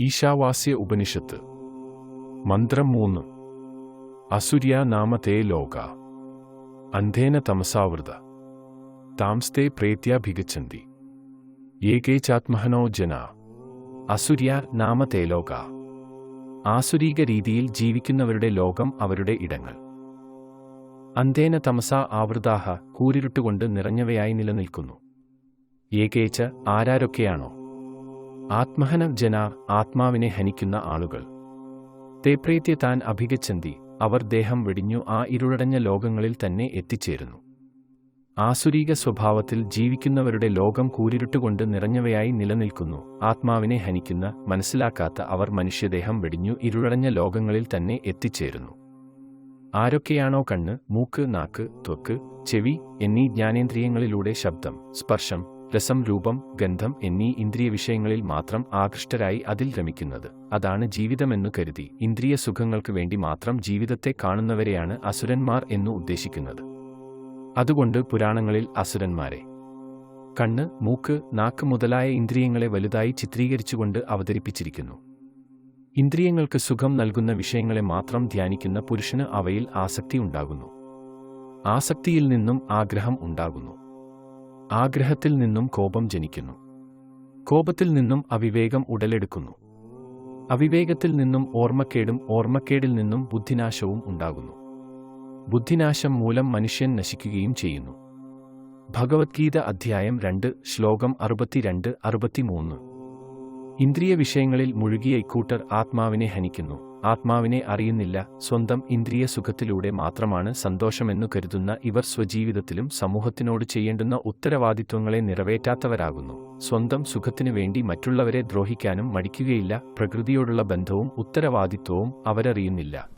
ഈശാവാസ്യ ഉപനിഷത്ത്. മന്ത്രം മൂന്ന്. അസുര്യ നാമത്തേ ലോക. അന്ധേന തമസാവൃത. താംസ്തേ പ്രേത്യാഭിഗച്ഛന്തി ഏകേ ചാത്മഹനോ ജന. അസുര്യ നാമത്തേ ലോക. ആസുരീക രീതിയിൽ ജീവിക്കുന്നവരുടെ ലോകം അവരുടെ ഇടങ്ങൾ. അന്ധേന തമസ ആവൃതാഹ കൂരിരുട്ടുകൊണ്ട് നിറഞ്ഞവയായി നിലനിൽക്കുന്നു. ഏകേച്ച് ആരാരൊക്കെയാണോ? ആത്മഹന ജന ആത്മാവിനെ ഹനിക്കുന്ന ആളുകൾ. തേപ്രേത്യ താൻ അഭിഗച്ഛന്തി അവർ ദേഹം വെടിഞ്ഞു ആ ഇരുളടഞ്ഞ ലോകങ്ങളിൽ തന്നെ എത്തിച്ചേരുന്നു. ആസുരീക സ്വഭാവത്തിൽ ജീവിക്കുന്നവരുടെ ലോകം കൂരിരുട്ടുകൊണ്ട് നിറഞ്ഞവയായി നിലനിൽക്കുന്നു. ആത്മാവിനെ ഹനിക്കുന്ന മനസ്സിലാക്കാത്ത അവർ മനുഷ്യദേഹം വെടിഞ്ഞു ഇരുളടഞ്ഞ ലോകങ്ങളിൽ തന്നെ എത്തിച്ചേരുന്നു. ആരൊക്കെയാണോ കണ്ണ് മൂക്ക് നാക്ക് ത്വക്ക് ചെവി എന്നീ ജ്ഞാനേന്ദ്രിയങ്ങളിലൂടെ ശബ്ദം സ്പർശം രസം രൂപം ഗന്ധം എന്നീ ഇന്ദ്രിയ വിഷയങ്ങളിൽ മാത്രം ആകൃഷ്ടരായി അതിൽ രമിക്കുന്നത്. അതാണ് ജീവിതമെന്നു കരുതി. ഇന്ദ്രിയ സുഖങ്ങൾക്ക് വേണ്ടി മാത്രം ജീവിതത്തെ കാണുന്നവരെയാണ് അസുരന്മാർ എന്നു ഉദ്ദേശിക്കുന്നത്. അതുകൊണ്ട് പുരാണങ്ങളിൽ അസുരന്മാരെ. കണ്ണ് മൂക്ക് നാക്ക് മുതലായ ഇന്ദ്രിയങ്ങളെ വലുതായി ചിത്രീകരിച്ചുകൊണ്ട് അവതരിപ്പിച്ചിരിക്കുന്നു. ഇന്ദ്രിയങ്ങൾക്ക് സുഖം നൽകുന്ന വിഷയങ്ങളെ മാത്രം ധ്യാനിക്കുന്ന പുരുഷന് അവയിൽ ആസക്തി ഉണ്ടാകുന്നു. ആസക്തിയിൽ നിന്നും ആഗ്രഹം ഉണ്ടാകുന്നു. ആഗ്രഹത്തിൽ നിന്നും കോപം ജനിക്കുന്നു. കോപത്തിൽ നിന്നും അവിവേകം ഉടലെടുക്കുന്നു. അവിവേകത്തിൽ നിന്നും ഓർമ്മക്കേടും ഓർമ്മക്കേടിൽ നിന്നും ബുദ്ധിനാശവും ഉണ്ടാകുന്നു. ബുദ്ധിനാശം മൂലം മനുഷ്യൻ നശിക്കുകയും ചെയ്യുന്നു. ഭഗവത്ഗീത അധ്യായം രണ്ട് ശ്ലോകം അറുപത്തിരണ്ട് അറുപത്തിമൂന്ന്. ഇന്ദ്രിയ വിഷയങ്ങളിൽ മുഴുകിയ ഇക്കൂട്ടർ ആത്മാവിനെ ഹനിക്കുന്നു. ആത്മാവിനെ അറിയുന്നില്ല സ്വന്തം ഇന്ദ്രിയ സുഖത്തിലൂടെ മാത്രമാണ് സന്തോഷമെന്നു കരുതുന്ന ഇവർ സ്വജീവിതത്തിലും സമൂഹത്തിനോട് ചെയ്യേണ്ടുന്ന ഉത്തരവാദിത്വങ്ങളെ നിറവേറ്റാത്തവരാകുന്നു. സ്വന്തം സുഖത്തിനു വേണ്ടി മറ്റുള്ളവരെ ദ്രോഹിക്കാനും മടിക്കുകയില്ല പ്രകൃതിയോടുള്ള ബന്ധവും ഉത്തരവാദിത്വവും അവരറിയുന്നില്ല.